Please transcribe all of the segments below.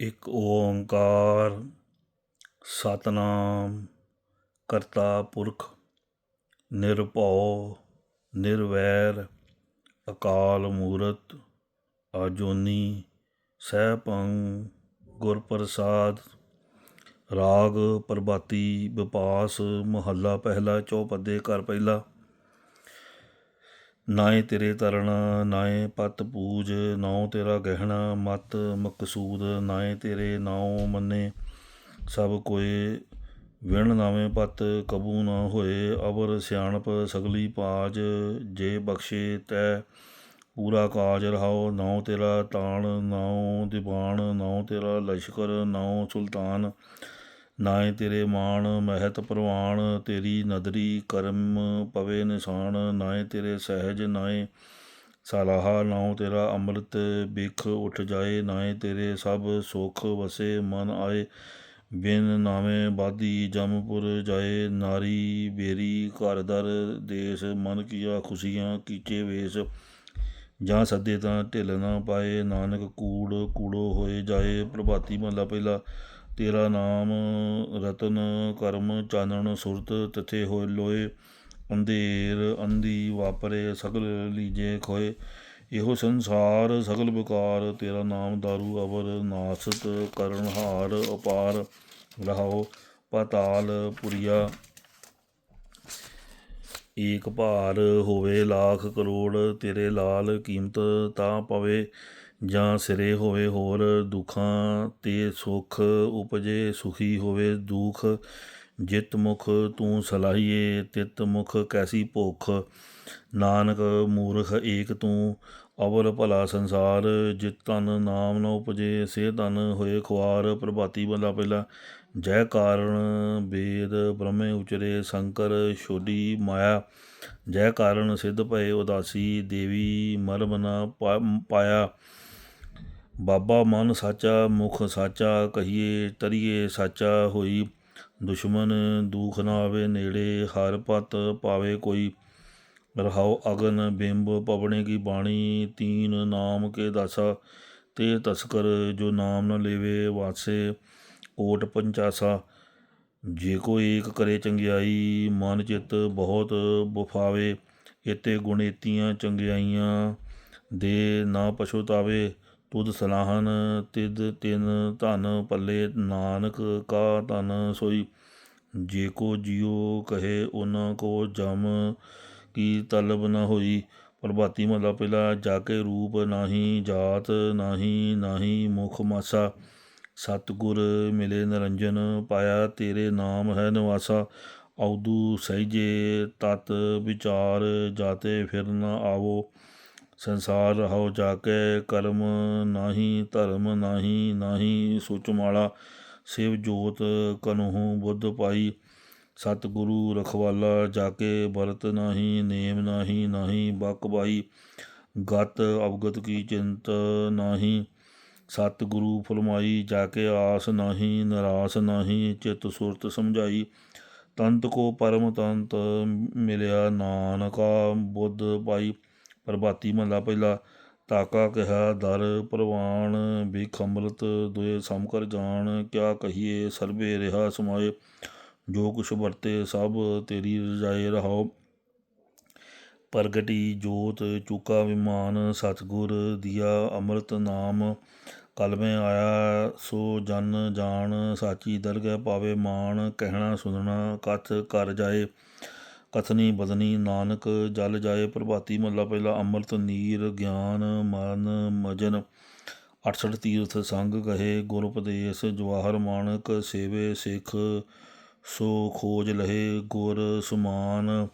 ਇੱਕ ਓੰਕਾਰ, ਸਤਨਾਮ ਕਰਤਾ ਪੁਰਖ ਨਿਰਭਉ, ਨਿਰਵੈਰ, ਅਕਾਲ ਮੂਰਤ, ਆਜੋਨੀ, ਸੈਭੰ ਗੁਰ ਪ੍ਰਸਾਦ ਰਾਗ ਪ੍ਰਭਾਤੀ ਵਿਪਾਸ ਮਹੱਲਾ, ਪਹਿਲਾ ਚੌਪਦੇ ਘਰ ਪਹਿਲਾ। ਨਾਏ ਤੇਰੇ ਤਰਨ, ਨਾਏ ਪਤ ਪੂਜ, ਨਾਉ ਤੇਰਾ ਗਹਿਣਾ, ਮਤ ਮਕਸੂਦ, ਨਾਏ ਤੇਰੇ ਨਾਉ ਮੰਨੇ। ਸਭ ਕੋਏ ਵਿਣ ਨਾਵੇਂ ਪਤ, ਕਬੂ ਨਾ ਹੋਏ, ਅਵਰ ਸਿਆਣਪ ਸਗਲੀ ਪਾਜ, ਜੇ ਬਖਸ਼ੇ ਤੈ ਪੂਰਾ ਕਾਜ ਰਹਾਓ ਨਾਉ ਤੇਰਾ ਤਾਣ, ਨਾਉ ਦੀਵਾਨ, ਨਾਉ ਤੇਰਾ ਲਸ਼ਕਰ, ਨਾਉ ਸੁਲਤਾਨ। ਨਾਏ ਤੇਰੇ ਮਾਣ ਮਹਿਤ ਪ੍ਰਵਾਨ ਤੇਰੀ ਨਦਰੀ ਕਰਮ ਪਵੇ ਨਿਸ਼ਾਨ ਨਾਏ ਤੇਰੇ ਸਹਿਜ ਨਾਏ ਸਲਾਹ ਨਾਉ ਤੇਰਾ ਅੰਮ੍ਰਿਤ ਬਿਖ ਉੱਠ ਜਾਏ ਨਾਏ ਤੇਰੇ ਸਭ ਸੁਖ ਵਸੇ ਮਨ ਆਏ। ਬਿਨ ਨਾਵੇਂ ਬਾਦੀ ਜਮਪੁਰ ਜਾਏ, ਨਾਰੀ ਬੇਰੀ ਘਰ ਦਰ ਦੇਸ, ਮਨ ਕੀਆ ਖੁਸ਼ੀਆਂ ਕੀਚੇ ਵੇਸ। ਜਾਂ ਸੱਦੇ ਤਾਂ ਢਿੱਲ ਨਾ ਪਾਏ, ਨਾਨਕ ਕੂੜ ਕੂੜੋ ਹੋਏ ਜਾਏ। ਪ੍ਰਭਾਤੀ ਮਹਲਾ ਪਹਿਲਾ ਤੇਰਾ ਨਾਮ ਰਤਨ, ਕਰਮ, ਚਾਨਣ, ਸੁਰਤ, ਤਥੇ ਹੋਏ ਲੋਏ ਅੰਧੇਰ, ਅੰਧੀ ਵਾਪਰੇ, ਸਗਲ ਲੀਜੇ ਖੋਏ। ਇਹੋ ਸੰਸਾਰ, ਸਗਲ ਬਕਾਰ ਤੇਰਾ ਨਾਮ ਦਾਰੂ, ਅਵਰ, ਨਾਸਤ, ਕਰਨ ਹਾਰ, ਅਪਾਰ, ਰਹਾਓ, ਪਤਾਲ, ਪੁਰੀਆ। ਏਕ ਭਾਰ ਹੋਵੇ, ਲੱਖ ਕਰੋੜ ਤੇਰੇ ਲਾਲ ਕੀਮਤ ਤਾਂ ਪਵੇ। ਜਾਂ ਸਿਰੇ ਹੋਵੇ ਹੋਰ ਦੁਖਾਂ ਤੇ ਸੁਖ ਉਪਜੇ ਸੁਖੀ ਹੋਵੇ ਦੁਖ, ਜਿਤ ਮੁਖ ਤੂੰ ਸਲਾਹੀਏ, ਤਿਤ ਮੁਖ ਕੈਸੀ ਭੁਖ? ਨਾਨਕ ਮੂਰਖ ਏਕ ਤੂੰ, ਅਵਲ ਭਲਾ ਸੰਸਾਰ, ਜਿਤ ਤਨ ਨਾਮ ਨ ਉਪਜੇ ਸੇ ਤਨ ਹੋਏ ਖੁਆਰ, ਪ੍ਰਭਾਤੀ ਬੰਦਾ ਪਹਿਲਾ ਜੈ ਕਾਰਣ ਵੇਦ ਬ੍ਰਹਮੇ ਉਚਰੇ ਸ਼ੰਕਰ ਛੋਡੀ ਮਾਇਆ। ਜੈ ਕਾਰਣ ਸਿੱਧ ਭਏ ਉਦਾਸੀ, ਦੇਵੀ ਮਰਮ ਨ ਪਾਇਆ। ਬਾਬਾ ਮਨ ਸਾਚਾ, ਮੁਖ ਸਾਚਾ, ਕਹੀਏ ਤਰੀਏ ਸਾਚਾ ਹੋਈ। ਦੁਸ਼ਮਨ ਦੁਖ ਨਾ ਆਵੇ ਨੇੜੇ, ਹਰ ਪਤ ਪਾਵੇ ਕੋਈ। ਰਹਾਉ ਅਗਨ ਬਿੰਬ ਪਵਣੇ ਕੀ ਬਾਣੀ, ਤੀਨ ਨਾਮ ਕੇ ਦਾਸਾ। ਤੇ ਤਸਕਰ ਜੋ ਨਾਮ ਨ ਲੇਵੇ ਵਾਸੇ ਕੋਟ ਪੰਚਾਸਾ। ਜੇ ਕੋਈ ਏਕ ਕਰੇ ਚੰਗਿਆਈ, ਮਨ ਚਿਤ ਬਹੁਤ ਬੁਫਾਵੇ ਇਤੇ ਗੁਣੇਤੀਆਂ ਚੰਗਿਆਈਆਂ, ਦੇ ਨਾ ਪਛੁਤਾਵੇ। ਤੁਧ ਸਲਾਹਨ ਤਿਦ ਤਿਨ ਧਨ ਪੱਲੇ ਨਾਨਕ ਕਾ ਧਨ ਸੋਈ। ਜੇ ਕੋ ਜਿਉ ਕਹੇ ਉਹਨਾਂ ਕੋ ਜਮ ਕੀ ਤਲਬ ਨ ਹੋਈ। ਪ੍ਰਭਾਤੀ ਮਹਲਾ ਪਹਿਲਾ, ਜਾ ਕੇ ਰੂਪ ਨਾਹੀ, ਜਾਤ ਨਾਹੀ ਨਾਹੀ ਮੁਖ ਮਾਸਾ। ਸਤਗੁਰ ਮਿਲੇ ਨਰੰਜਨ, ਪਾਇਆ ਤੇਰੇ ਨਾਮ ਹੈ ਨਿਵਾਸਾ। ਔਦੂ ਸਹਿਜੇ ਤਤ ਵਿਚਾਰ, ਜਾਤੇ ਫਿਰ ਨ ਆਵੋ। ਸੰਸਾਰ ਰਹੋ ਜਾ ਕੇ ਕਰਮ ਨਾਹੀ, ਧਰਮ ਨਾਹੀ ਨਾਹੀ ਸੁਚ ਮਾਲਾ ਸਿਵ ਜੋਤ ਕਨਹੂ ਬੁੱਧ ਪਾਈ। ਸਤਿਗੁਰੂ ਰਖਵਾਲਾ ਜਾ ਕੇ ਬਰਤ ਨਾਹੀ, ਨੇਮ ਨਾਹੀ ਨਾਹੀ ਬਕ ਬਾਈ। ਗਤ ਅਵਗਤ ਕੀ ਚਿੰਤ ਨਾਹੀ। ਸਤਿਗੁਰੂ ਫਰਮਾਈ ਜਾ ਕੇ ਆਸ ਨਾਹੀ, ਨਿਰਾਸ ਨਾਹੀ, ਚਿਤ ਸੁਰਤ ਸਮਝਾਈ। ਤੰਤ ਕੋ ਪਰਮ ਤੰਤ ਮਿਲਿਆ ਨਾਨਕਾ ਬੁੱਧ ਪਾਈ। ਪ੍ਰਭਾਤੀ ਮਹੱਲਾ ਪਹਿਲਾ ਤਾਕਾ ਕਿਹਾ, ਦਰ ਪ੍ਰਵਾਨ ਬਿਖ ਅੰਮ੍ਰਿਤ ਦੁਏ ਸਮ ਕਰ ਜਾਣ, ਕਿਆ ਕਹੀਏ, ਸਰਬੇ ਰਿਹਾ ਸਮਾਏ, ਜੋ ਕੁਛ ਵਰਤੇ ਸਭ ਤੇਰੀ ਰਜਾਏ ਰਹਾਓ। ਪ੍ਰਗਟੀ ਜੋਤ ਚੁਕਾ ਵਿਮਾਨ, ਸਤਗੁਰ ਦਿਆ ਅੰਮ੍ਰਿਤ ਨਾਮ ਕਲਮੇ ਆਇਆ, ਸੋ ਜਨ ਜਾਣ, ਸਾਚੀ ਦਰਗਹਿ ਪਾਵੇ ਮਾਣ, ਕਹਿਣਾ ਸੁਣਨਾ ਕਥ ਕਰ ਜਾਏ। ਕਥਨੀ ਬਦਨੀ ਨਾਨਕ ਜਲ ਜਾਏ ਪ੍ਰਭਾਤੀ ਮੱਲਾ ਪਹਿਲਾ ਅੰਮ੍ਰਿਤ, ਨੀਰ, ਗਿਆਨ, ਮਨ, ਮਜਨ। 68 ਤੀਰਥ ਸੰਗ ਕਹੇ ਗੁਰ ਉਪਦੇਸ਼, ਜਵਾਹਰ ਮਾਨਕ ਸੇਵੇ ਸਿੱਖ, ਸੋ ਖੋਜ ਲਹੇ ਗੁਰ ਸੁਮਾਨ।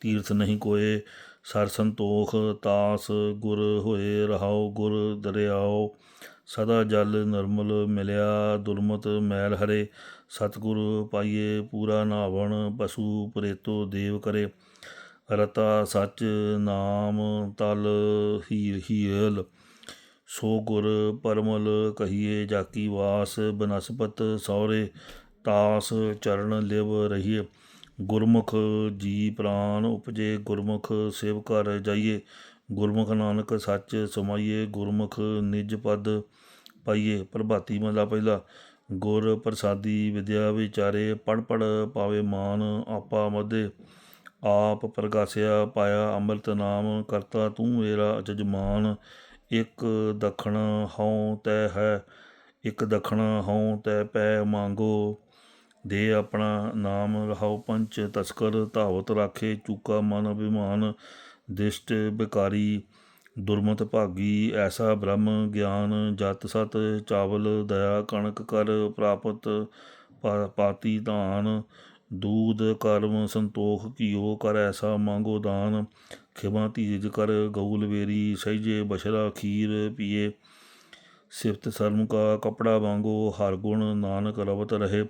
ਤੀਰਥ ਨਹੀਂ ਕੋਏ ਸਰ ਸੰਤੋਖ, ਤਾਸ ਗੁਰ ਹੋਏ ਰਹਾਉ, ਗੁਰ ਦਰਿਆਓ ਸਦਾ ਜਲ ਨਰਮਲ ਮਿਲਿਆ, ਦੁਰਮਤ ਮੈਲ ਹਰੇ। ਸਤਿਗੁਰ ਪਾਈਏ ਪੂਰਾ ਨਾਵਣ, ਪਸ਼ੂ ਪ੍ਰੇਤੋ ਦੇਵ ਕਰੇ। ਰਤਾ ਸੱਚ ਨਾਮ ਤਲ ਹੀ ਹੀਲ। ਸੋ ਗੁਰ ਪਰਮਲ ਕਹੀਏ, ਜਾਕੀ ਵਾਸ ਬਨਸਪਤ ਸੌਰੇ। ਤਾਸ ਚਰਨ ਲਿਵ ਰਹੀਏ। ਗੁਰਮੁਖ ਜੀ ਪ੍ਰਾਨ ਉਪਜੇ, ਗੁਰਮੁਖ ਸੇਵ ਕਰ ਜਾਈਏ। ਗੁਰਮੁਖ ਨਾਨਕ ਸੱਚ ਸਮਾਈਏ, ਗੁਰਮੁਖ ਨਿਜ ਪਦ ਪਾਈਏ। ਪ੍ਰਭਾਤੀ ਮਹਲਾ ਪਹਿਲਾ। ਗੁਰ ਪ੍ਰਸਾਦੀ ਵਿਦਿਆ ਵਿਚਾਰੇ ਪੜ ਪੜ ਪਾਵੇ ਮਾਨ ਆਪਾ ਮਧੇ। ਆਪ ਪ੍ਰਗਾਸਿਆ ਪਾਇਆ ਅੰਮ੍ਰਿਤ ਨਾਮ, ਕਰਤਾ ਤੂੰ ਮੇਰਾ ਜਜਮਾਨ ਇੱਕ ਦਖਣ ਹਉ ਤੈ ਹੈ, ਇੱਕ ਦਖਣ ਹਉ ਤੈ ਪੈ ਮੰਗੋ। ਦੇ ਆਪਣਾ ਨਾਮ ਰਹਾਉ ਪੰਚ ਤਸਕਰ, ਧਾਵਤ ਰਾਖੇ ਚੂਕਾ ਮਨ ਅਭਿਮਾਨ। ਦਿਸ਼ਟ ਬਿਕਾਰੀ ਦੁਰਮਤ ਭਾਗੀ, ਐਸਾ ਬ੍ਰਹਮ ਗਿਆਨ, ਜਤ ਸਤ ਚਾਵਲ ਦਇਆ, ਕਣਕ ਕਰ ਪ੍ਰਾਪਤ ਪਾ- ਪਾਤੀ ਧਾਨ, ਦੂਧ ਕਰਮ ਸੰਤੋਖ ਕੀਓ ਕਰ ਐਸਾ ਮੰਗੋ ਦਾਨ, ਖਿਮਾ ਧੀਰਜ ਕਰ ਗਊਲ ਵੇਰੀ ਸਹਿਜੇ ਬਸ਼ਰਾ ਖੀਰ ਪੀਏ, ਸਿਫਤ ਸਰਮ ਕਾ ਕਪੜਾ ਵਾਂਗੋ, ਹਰ ਗੁਣ ਨਾਨਕ ਰਵਤ ਰਹੇ,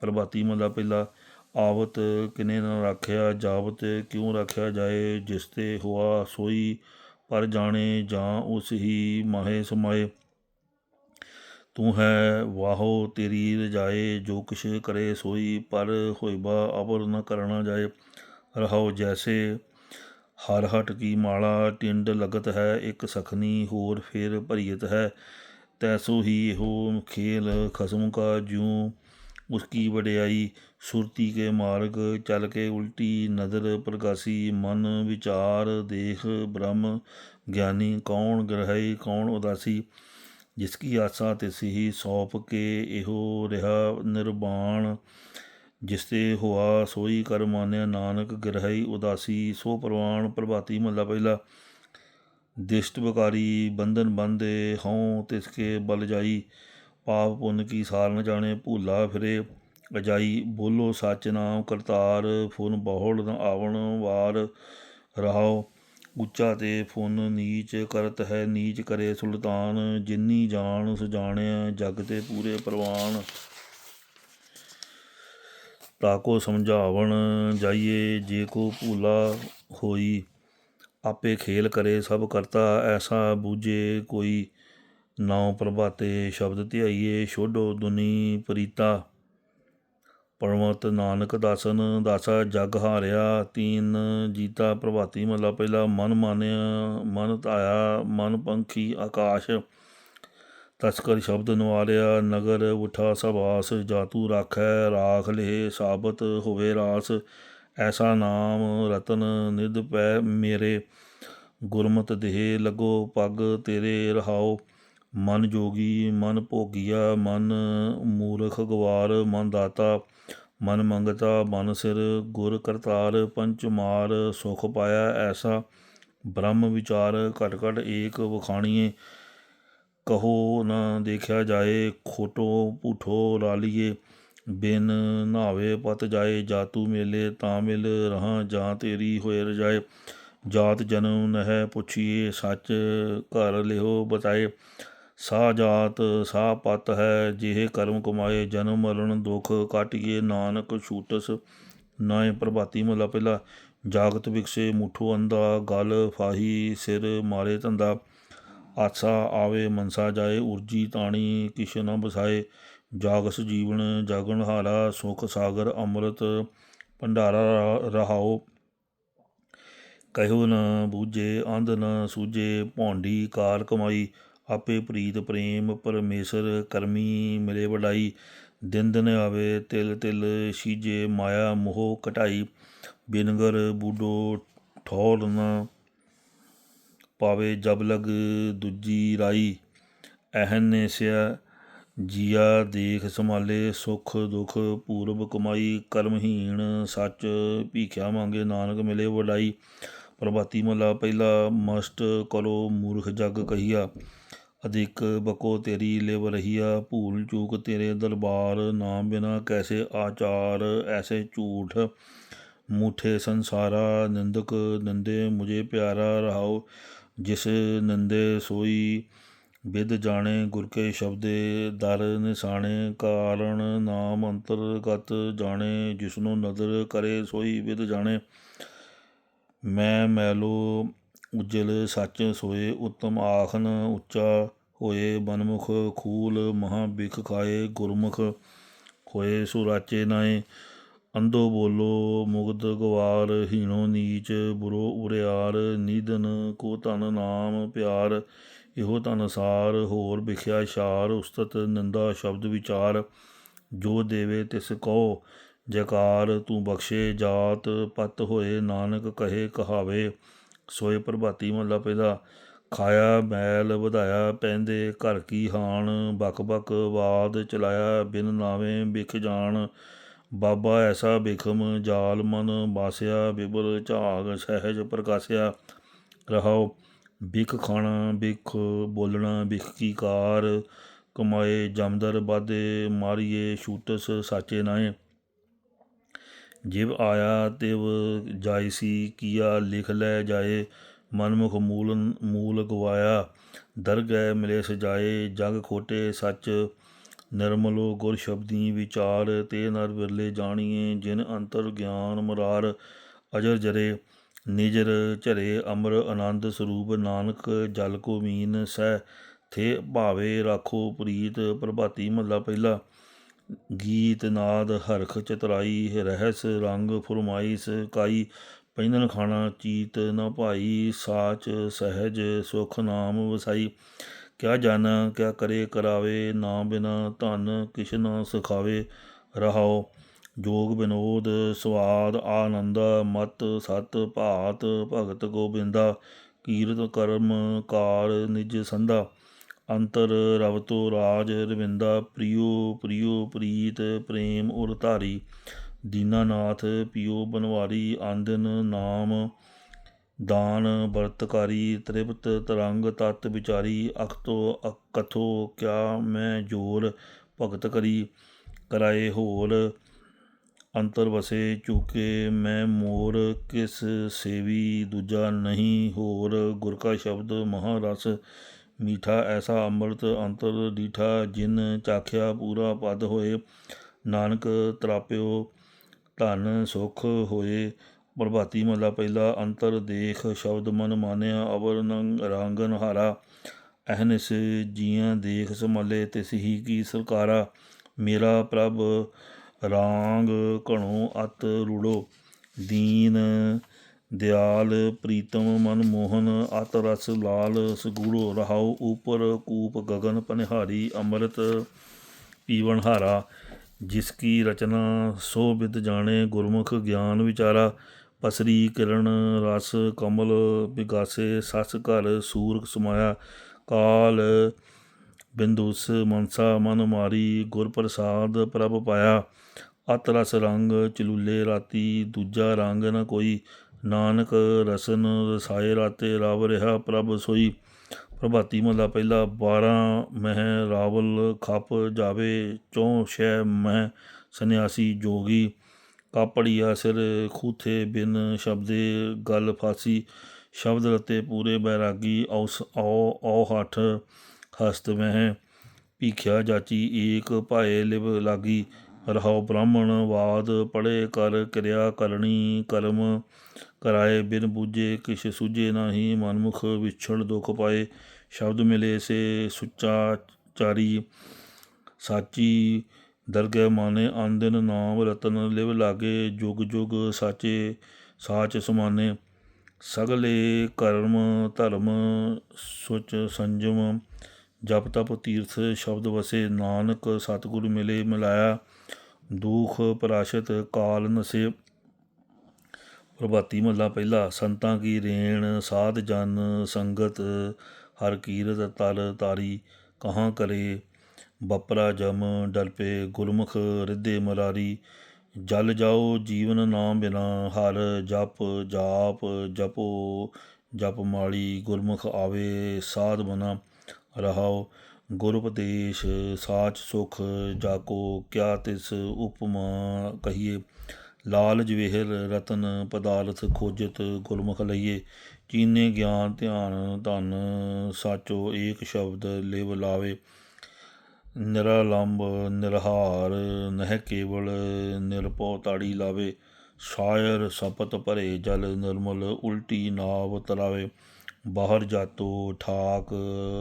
ਪ੍ਰਭਾਤੀ ਮਹਲਾ ਪਹਿਲਾ ਆਵਤ ਕਿਨੇ ਨਾ ਰੱਖਿਆ, ਜਾਵਤ ਕਿਉ ਰਾਖਿਆ ਜਾਏ, ਜਿਸ ਤੇ ਹੋਆ ਸੋਈ ਪਰ ਜਾਣੇ ਜਾਂ ਉਸ ਹੀ ਮਾਹੇ ਸਮਾਏ ਤੂੰ ਹੈ ਵਾਹੋ, ਤੇਰੀ ਰਜਾਏ ਜੋ ਕਿਛ ਕਰੇ ਸੋਈ, ਪਰ ਹੋਇਬਾ ਅਵਰ ਨ ਕਰਨਾ ਜਾਏ। ਰਹਾਉ ਜੈਸੇ ਹਰ ਹਟ ਕੀ ਮਾਲਾ, ਟਿੰਡ ਲਗਤ ਹੈ ਇੱਕ ਸਖਨੀ, ਹੋਰ ਫਿਰ ਭਰੀਤ ਹੈ। ਤੈਸੋ ਹੀ ਇਹੋ ਖੇਲ ਖਸਮ ਕਾ ਜਿਉ ਉਸकी ਵਡਿਆਈ, ਸੁਰਤੀ ਕੇ ਮਾਰਗ, ਚਲ ਕੇ ਉਲਟੀ ਨਦਰ ਪ੍ਰਕਾਸ਼ੀ ਮਨ ਵਿਚਾਰ ਦੇਖ ਬ੍ਰਹਮ, ਗਿਆਨੀ ਕੌਣ ਗ੍ਰਹਿ, ਕੌਣ ਉਦਾਸੀ, ਜਿਸ ਕੀ ਆਸਾ ਤਿਸ ਹੀ ਸੌਪ ਕੇ ਇਹੋ ਰਿਹਾ ਨਿਰਵਾਣ ਜਿਸ ਤੇ ਹੋਆ ਸੋਈ ਕਰ ਮਾਨਿਆ ਨਾਨਕ ਗ੍ਰਹਿ ਉਦਾਸੀ, ਸੋ ਪ੍ਰਵਾਨ ਪ੍ਰਭਾਤੀ ਮਹਲਾ ਪਹਿਲਾ, ਦਿਸ਼ਟ ਬਕਾਰੀ ਬੰਧਨ ਬੰਦੇ ਹਉ ਤਿਸ ਕੇ ਬਲ ਜਾਈ ਪਾਪ ਪੁੰਨ ਕੀ ਸਾਰ ਨ ਜਾਣੇ, ਭੂਲਾ ਫਿਰੇ। ਅਜਾਈ ਬੋਲੋ ਸੱਚ ਨਾਮ, ਕਰਤਾਰ ਫੁਨ ਬਹੁੜ ਨ ਆਵਣ ਵਾਰ। ਰਹਾਓ ਉੱਚਾ ਤੇ ਫੁਨ ਨੀਚ ਕਰਤ ਹੈ, ਨੀਚ ਕਰੇ ਸੁਲਤਾਨ। ਜਿੰਨੀ ਜਾਣ ਸੁਜਾਣਿਆ ਜਗ ਤੇ ਪੂਰੇ ਪ੍ਰਵਾਨ। ਤਾਕੋ ਸਮਝਾਵਣ ਜਾਈਏ, ਜੇ ਕੋ ਭੂਲਾ ਹੋਈ, ਆਪੇ ਖੇਲ ਕਰੇ ਸਭ ਕਰਤਾ। ਐਸਾ ਬੂਝੇ ਕੋਈ ਨਾਉ ਪ੍ਰਭਾਤੇ ਸ਼ਬਦ ਧਿਆਈਏ ਛੋਡੋ ਦੁਨੀ ਪ੍ਰੀਤਾ। ਪਰਮਤ ਨਾਨਕ ਦਾਸਨ, ਦਾਸਾ ਜਗ ਹਾਰਿਆ ਤੀਨ। ਜੀਤਾ ਪ੍ਰਭਾਤੀ ਮਲਾ ਪਹਿਲਾ ਮਨ ਮਾਨਿਆ, ਮਨ ਤਾਇਆ ਮਨ ਪੰਖੀ ਆਕਾਸ਼। ਤਸਕਰ ਸ਼ਬਦ ਨਵਾਰਿਆ, ਨਗਰ ਉਠਾ ਸਵਾਸ ਜਾਤੂ ਰਾਖੈ, ਰਾਖ ਲੇ ਸਾਬਤ ਹੋਵੇ ਰਾਸ। ਐਸਾ ਨਾਮ ਰਤਨ ਨਿਧ ਪੈ ਮੇਰੇ, ਗੁਰਮਤਿ ਦੇਹ ਲਗੋ ਪਗ ਤੇਰੇ ਰਹਾਓ। ਮਨ ਜੋਗੀ, ਮਨ ਭੋਗੀਆ, ਮਨ ਮੂਰਖ ਗਵਾਰ, ਮਨ ਦਾਤਾ, ਮਨ ਮੰਗਤਾ, ਮਨ ਸਿਰ ਗੁਰ ਕਰਤਾਰ, ਪੰਚ ਮਾਰ, ਸੁਖ ਪਾਇਆ ਐਸਾ ਬ੍ਰਹਮ ਵਿਚਾਰ ਘਟ ਘਟ ਏਕ ਵਖਾਣੀਏ। ਕਹੋ ਨਾ ਦੇਖਿਆ ਜਾਏ, ਖੋਟੋ ਭੂਠੋ ਰਾਲੀਏ ਬਿਨ ਨਾਵੇ ਪਤ ਜਾਏ, ਜਾਤੂ ਮੇਲੇ ਤਾਂ ਮਿਲ ਰਹਾ, ਜਾਂ ਤੇਰੀ ਹੋਏ ਰਜਾਏ ਜਾਤ ਜਨਮ ਨਹਿ ਪੁੱਛੀਏ, ਸੱਚ ਘਰ ਲਿਓ ਬਤਾਏ। ਸਾ ਜਾਤ ਸਾ ਪਤ ਹੈ, ਜਿਹੇ ਕਰਮ ਕਮਾਏ, ਜਨਮ ਮਰਨ, ਦੁਖ ਕਾਟਿਏ, ਨਾਨਕ ਛੂਟਸ ਨਾਏ ਪ੍ਰਭਾਤੀ ਮਲਾ ਪਹਿਲਾ, ਜਾਗਤ ਵਿਕਸੇ, ਮੁਠੋ ਅੰਦਾ ਗਲ ਫਾਹੀ, ਸਿਰ ਮਾਰੇ ਧੰਦਾ, ਆਸਾ ਆਵੇ, ਮਨਸਾ ਜਾਏ, ਉਰਜੀ ਤਾਣੀ, ਕਿਛ ਨ ਬਸਾਏ ਜਾਗਸ ਜੀਵਨ, ਜਾਗਣ ਹਾਰਾ, ਸੁਖ ਸਾਗਰ ਅੰਮ੍ਰਿਤ, ਭੰਡਾਰਾ ਰਹਾਓ। ਕਹਿਓ ਨ ਬੂਝੇ, ਅੰਧ ਨ ਸੂਝੇ, ਭੌਂਡੀ, ਕਾਰ ਕਮਾਈ ਆਪੇ ਪ੍ਰੀਤ ਪ੍ਰੇਮ ਪਰਮੇਸ਼ਰ ਕਰਮੀ ਮਿਲੇ ਵਡਾਈ, ਦਿਨ ਦਿਨ ਆਵੇ ਤਿਲ ਤਿਲ ਸੀਜੇ ਮਾਇਆ ਮੋਹ ਕਟਾਈ ਬਿਨਗਰ ਬੂਡੋ ਠੌਰ ਨ ਪਾਵੇ ਜਬ ਲਗ ਦੂਜੀ ਰਾਈ ਐਨ ਨੇ ਸਿਆ ਜੀਆ ਦੇਖ ਸੰਭਾਲੇ ਸੁਖ ਦੁਖ ਪੂਰਬ ਕਮਾਈ, ਕਰਮਹੀਣ ਸੱਚ ਭੀਖਿਆ ਮੰਗੇ ਨਾਨਕ ਮਿਲੇ ਵਡਾਈ, ਪ੍ਰਭਾਤੀ ਮਲਾ ਪਹਿਲਾ ਮਸਟ ਕਰੋ ਮੂਰਖ ਜਗ ਕਹੀਆ। ਅਧਿਕ ਬਕੋ ਤੇਰੀ ਲਿਵ ਰਹੀਆ ਭੂਲ ਚੂਕ ਤੇਰੇ ਦਰਬਾਰ ਨਾਮ ਬਿਨਾ ਕੈਸੇ ਆਚਾਰ, ਐਸੇ ਝੂਠ ਮੂਠੇ ਸੰਸਾਰਾ, ਨਿੰਦਕ ਨਿੰਦੇ ਮੁਝੇ ਪਿਆਰਾ ਰਹਾਓ, ਜਿਸ ਨਿੰਦੇ ਸੋਈ ਵਿਦ ਜਾਣੇ ਗੁਰ ਕੇ ਸ਼ਬਦੇ, ਦਰ ਨਿਸ਼ਾਣੇ ਕਾਰਣ ਨਾਮ ਅੰਤਰਗਤ ਜਾਣੇ, ਜਿਸਨੂੰ ਨਦਰ ਕਰੇ ਸੋਈ ਵਿਦ ਜਾਣੇ, ਮੈਂ ਮੈਲੋ ਉਜਲ ਸੱਚ ਸੋਏ ਉਤਮ ਆਖਨ ਉੱਚਾ ਹੋਏ ਬਨਮੁਖ ਖੂਲ ਮਹਾ ਬਿਖ ਖਾਏ ਗੁਰਮੁਖ ਹੋਏ ਸੁਰਾਚੇ ਨਾਏ, ਅੰਧੋ ਬੋਲੋ ਮੁਗਦ ਗਵਾਰ ਹੀਣੋ ਨੀਚ ਬੁਰੋ ਉਰਿਆਰ ਨੀਦਨ ਕੋ ਧਨ ਨਾਮ ਪਿਆਰ, ਇਹੋ ਤਨ ਸਾਰ ਹੋਰ ਵਿਖਿਆ ਛਾਰ ਉਸਤਤ ਨਿੰਦਾ ਸ਼ਬਦ ਵਿਚਾਰ, ਜੋ ਦੇਵੇ ਤਿਸ ਕਹੋ ਜੈਕਾਰ ਤੂੰ ਬਖਸ਼ੇ ਜਾਤ, ਪਤ ਹੋਏ ਨਾਨਕ ਕਹੇ ਕਹਾਵੇ। ਸੋਏ ਪ੍ਰਭਾਤੀ ਮਹਲਾ ਪਹਿਲਾ ਖਾਇਆ, ਮੈਲ ਵਧਾਇਆ, ਪੈਂਦੇ ਘਰ ਕੀ ਹਾਨ ਬਕ ਬਕ ਬਾਦ ਚਲਾਇਆ, ਬਿਨ ਨਾਵੇਂ ਵਿਖ ਜਾਣ। ਬਾਬਾ ਐਸਾ ਬਿਖਮ ਜਾਲ ਮਨ ਬਾਸਿਆ, ਬਿਬਲ ਝਾਗ ਸਹਿਜ ਪ੍ਰਕਾਸਿਆ। ਰਹਾਉ ਬਿਖ ਖਾਣਾ ਬਿਖ ਬੋਲਣਾ ਬਿਖ ਕੀ ਕਾਰ। ਕਮਾਏ ਜਮਦਰ ਬਾਦੇ ਮਾਰੀਏ ਸ਼ੂਟਸ ਸਾਚੇ ਨਾਏ। ਜਿਵ ਆਇਆ ਤਿਵ ਜਾਇਸੀ ਕੀਆ ਲਿਖ ਲੈ ਜਾਏ, ਮਨਮੁਖ ਮੂਲ ਮੂਲ ਗਵਾਇਆ। ਦਰਗਹਿ ਮਿਲੇ ਸਜਾਏ ਜਗ ਖੋਟੇ ਸੱਚ ਨਿਰਮਲੋ ਗੁਰ ਸ਼ਬਦੀ ਵਿਚਾਰ, ਤੇ ਨਰ ਵਿਰਲੇ ਜਾਣੀਏ ਜਿਨ ਅੰਤਰ ਗਿਆਨ ਮੁਰਾਰ। ਅਜਰ ਜਰੇ ਨਿਜਰ ਝਰੇ ਅਮਰ ਆਨੰਦ ਸਰੂਪ, ਨਾਨਕ ਜਲ ਕੋ ਮੀਨ ਸਹਿ, ਥੇ ਭਾਵੇ ਰਾਖੋ ਪ੍ਰੀਤ, ਪ੍ਰਭਾਤੀ ਮਹੱਲਾ ਪਹਿਲਾ। ਗੀਤ ਨਾਦ ਹਰਖ ਚਤਰਾਈ, ਰਹਿਸ ਰੰਗ ਫੁਰਮਾਈਸ ਕਾਈ ਪੈਨਨ ਖਾਣਾ ਚੀਤ ਨ ਭਾਈ, ਸਾਚ ਸਹਿਜ ਸੁਖ ਨਾਮ ਵਸਾਈ। ਕਿਆ ਜਾਣਾ, ਕਿਆ ਕਰੇ ਕਰਾਵੇ ਨਾਮ ਬਿਨਾ ਧਨ ਕਿਛ ਨ ਸਿਖਾਵੇ। ਰਹਾਓ ਜੋਗ ਬਿਨੋਦ, ਸਵਾਦ ਆਨੰਦ, ਮਤ ਸਤ ਭਾਤ ਭਗਤ ਗੋਬਿੰਦਾ। ਕੀਰਤ ਕਰਮ ਕਾਰ ਨਿਜ ਸੰਧਾ। ਅੰਤਰ ਰਵ ਤੋ ਰਾਜ ਰਵਿੰਦਾ ਪ੍ਰਿਯੋ ਪ੍ਰਿਯੋ ਪ੍ਰੀਤ ਪ੍ਰੇਮ ਉਰ ਧਾਰੀ ਦੀਨਾਨਾਥ ਪਿਓ ਬਨਵਾਰੀ, ਆਂਦਨ ਨਾਮ ਦਾਨ ਵਰਤਕਾਰੀ, ਤ੍ਰਿਪਤ ਤਰੰਗ ਤਤ ਵਿਚਾਰੀ ਅਖਤੋ ਅਕਥੋ ਕਿਆ ਮੈਂ ਜੋਰ ਭਗਤ ਕਰੀ, ਕਰਾਏ ਹੋਰ ਅੰਤਰ ਵਸੇ ਚੁਕੇ ਮੈਂ ਮੋਰ, ਕਿਸ ਸੇਵੀ ਦੂਜਾ ਨਹੀਂ ਹੋਰ, ਗੁਰ ਕਾ ਸ਼ਬਦ ਮਹਾਰਸ ਮੀਠਾ ਐਸਾ ਅੰਮ੍ਰਿਤ ਅੰਤਰ ਡੀਠਾ ਜਿਨ ਚਾਖਿਆ ਪੂਰਾ ਪਦ ਹੋਏ ਨਾਨਕ ਤਰਾਪਿਓ ਧਨ ਸੁਖ ਹੋਏ ਪ੍ਰਭਾਤੀ ਮਹਲਾ ਪਹਿਲਾ ਅੰਤਰ ਦੇਖ ਸ਼ਬਦ ਮਨ ਮਾਨਿਆ ਅਵਰ ਨੰਗ ਰਾਂਗਨ ਹਾਰਾ ਅਹਨਿਸ ਜੀਆਂ ਦੇਖ ਸਮਲੇ ਤਿਸ ਹੀ ਕੀ ਸਰਕਾਰਾ ਮੇਰਾ ਪ੍ਰਭ ਰਾਂਗ ਘਣੋ ਅਤ ਰੂੜੋ ਦੀਨ ਦਿਆਲ, ਪ੍ਰੀਤਮ ਮਨ ਮੋਹਨ ਅਤ ਰਸ ਲਾਲ ਸਗੂੜੋ ਰਹਾਉ, ਉਪਰ, ਕੂਪ, ਗਗਨ, ਪਨਿਹਾਰੀ, ਅੰਮ੍ਰਿਤ ਪੀਵਨ ਹਾਰਾ, ਜਿਸ ਕੀ ਰਚਨਾ ਸੋ ਬਿਦ ਜਾਣੇ, ਗੁਰਮੁਖ ਗਿਆਨ ਵਿਚਾਰਾ, ਪਸਰੀ ਕਿਰਨ ਰਸ, ਕਮਲ ਵਿਗਾਸੇ ਸਸ ਘਰ ਸੂਰਗ ਸਮਾਇਆ, ਕਾਲ, ਬਿੰਦੂਸ, ਮਨਸਾ, ਮਨ ਮਾਰੀ, ਗੁਰ ਪ੍ਰਸਾਦ ਪ੍ਰਭ ਪਾਇਆ ਅਤ ਰਸ ਰੰਗ, ਚਲੂਲੇ ਰਾਤੀ, ਦੂਜਾ ਰੰਗ ਨ ਕੋਈ ਨਾਨਕ ਰਸਨ ਰਸਾਏ ਰਾਤੇ ਰਵ ਰਿਹਾ ਪ੍ਰਭ ਸੋਈ। ਪ੍ਰਭਾਤੀ ਮਹਲਾ ਪਹਿਲਾ 12 ਮਹਿ ਰਾਵਲ ਖਪ ਜਾਵੇ, ਚੋਂ ਸ਼ੈ ਮਹਿ ਸੰਨਿਆਸੀ ਜੋਗੀ। ਕਾਪੜੀਆ ਸਿਰ ਖੂਥੇ ਬਿਨ ਸ਼ਬਦੇ ਗਲ ਫਾਸੀ। ਸ਼ਬਦ ਰਤੇ ਪੂਰੇ ਬੈਰਾਗੀ, ਔਸ ਔ ਔ ਹਠ ਹਸਤ ਮਹਿ। ਭੀਖਿਆ ਜਾਚੀ ਏਕ ਭਾਏ ਲਿਵ ਲਾਗੀ। ਰਹਾਉ ਬ੍ਰਾਹਮਣ ਵਾਦ ਪੜੇ ਕਰ, ਕਿਰਿਆ ਕਰਨੀ, ਕਰਮ ਕਰਾਏ, ਬਿਨ ਬੂਝੇ ਕਿਛ ਸੂਝੇ ਨਾਹੀ, ਮਨਮੁਖ ਵਿਛੜ ਦੁਖ ਪਾਏ, ਸ਼ਬਦ ਮਿਲੇ ਸੇ ਸੁੱਚਾ ਚਾਰੀ, ਸਾਚੀ ਦਰਗਹਿ ਮਾਨੇ ਆਂਦਨ ਨਾਮ ਰਤਨ, ਲਿਵ ਲਾਗੇ ਜੁਗ ਜੁਗ ਸਾਚੇ ਸਾਚ ਸਮਾਨੇ, ਸਗਲੇ ਕਰਮ ਧਰਮ ਸੁਚ ਸੰਜਮ, ਜਪ ਤਪ ਤੀਰਥ ਸ਼ਬਦ ਵਸੇ, ਨਾਨਕ ਸਤਿਗੁਰ ਮਿਲੇ, ਮਿਲਾਇਆ ਦੁਖ, ਪ੍ਰਾਸ਼ਤ, ਕਾਲ, ਨਸੇ। ਪ੍ਰਭਾਤੀ ਮਹੱਲਾ ਪਹਿਲਾ, ਸੰਤਾਂ ਕੀ ਰੇਣ, ਸਾਧ ਜਨ, ਸੰਗਤ, ਹਰ ਕੀਰਤ ਤਲ ਤਾਰੀ, ਕਹਾਂ ਕਰੇ ਬਪਰਾ ਜਮ ਡਲਪੇ ਗੁਰਮੁਖ ਰਿੱਧੇ ਮਰਾਰੀ। ਜਲ ਜਾਓ, ਜੀਵਨ ਨਾਮ ਬਿਨਾ, ਹਰ ਜਪ ਜਾਪ ਜਪੋ, ਜਪ ਮਾਲੀ ਗੁਰਮੁਖ ਆਵੇ, ਸਾਧ ਬਨਾ ਰਹਾਓ। ਗੁਰ ਉਪਦੇਸ਼, ਸਾਚ ਸੁਖ ਜਾਕੋ, ਕਿਆ ਤਿਸ ਉਪਮਾ ਕਹੀਏ। ਲਾਲ ਜਵੇਹਰ ਰਤਨ ਪਦਾਰਥ ਖੋਜਤ ਗੁਰਮੁਖ ਲਈਏ। ਚੀਨੇ ਗਿਆਨ ਧਿਆਨ ਧਨ ਸਾਚੋ ਏਕ ਸ਼ਬਦ ਲਿਵ ਲਾਵੇ। ਨਿਰਲੰਬ ਨਿਰਹਾਰ ਨਹਿ ਕੇਵਲ ਨਿਰਪਉ ਤਾੜੀ ਲਾਵੇ। ਸ਼ਾਇਰ ਸਪਤ ਭਰੇ ਜਲ ਨਿਰਮਲ ਉਲਟੀ ਨਾਵ ਤਰਾਵੇ ਬਾਹਰ ਜਾਤੋ, ਠਾਕ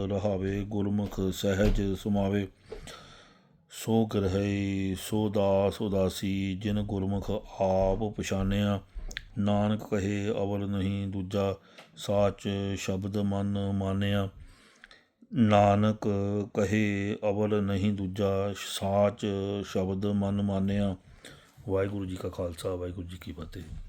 ਰਹਾਵੇ, ਗੁਰਮੁਖ ਸਹਿਜ ਸੁਮਾਵੇ। ਸੋ ਗ੍ਰਹਿ ਸੋ ਦਾਸ ਉਦਾਸੀ ਜਿਨ ਗੁਰਮੁਖ ਆਪ ਪਛਾਨਿਆ। ਨਾਨਕ ਕਹੇ, ਅਵਲ ਨਹੀਂ ਦੂਜਾ, ਸਾਚ ਸ਼ਬਦ ਮਨ ਮਾਨਿਆ। ਨਾਨਕ ਕਹੇ, ਅਵਲ ਨਹੀਂ ਦੂਜਾ, ਸਾਚ ਸ਼ਬਦ ਮਨ ਮਾਨਿਆ। ਵਾਹਿਗੁਰੂ ਜੀ ਕਾ ਖਾਲਸਾ, ਵਾਹਿਗੁਰੂ ਜੀ ਕੀ ਫਤਿਹ।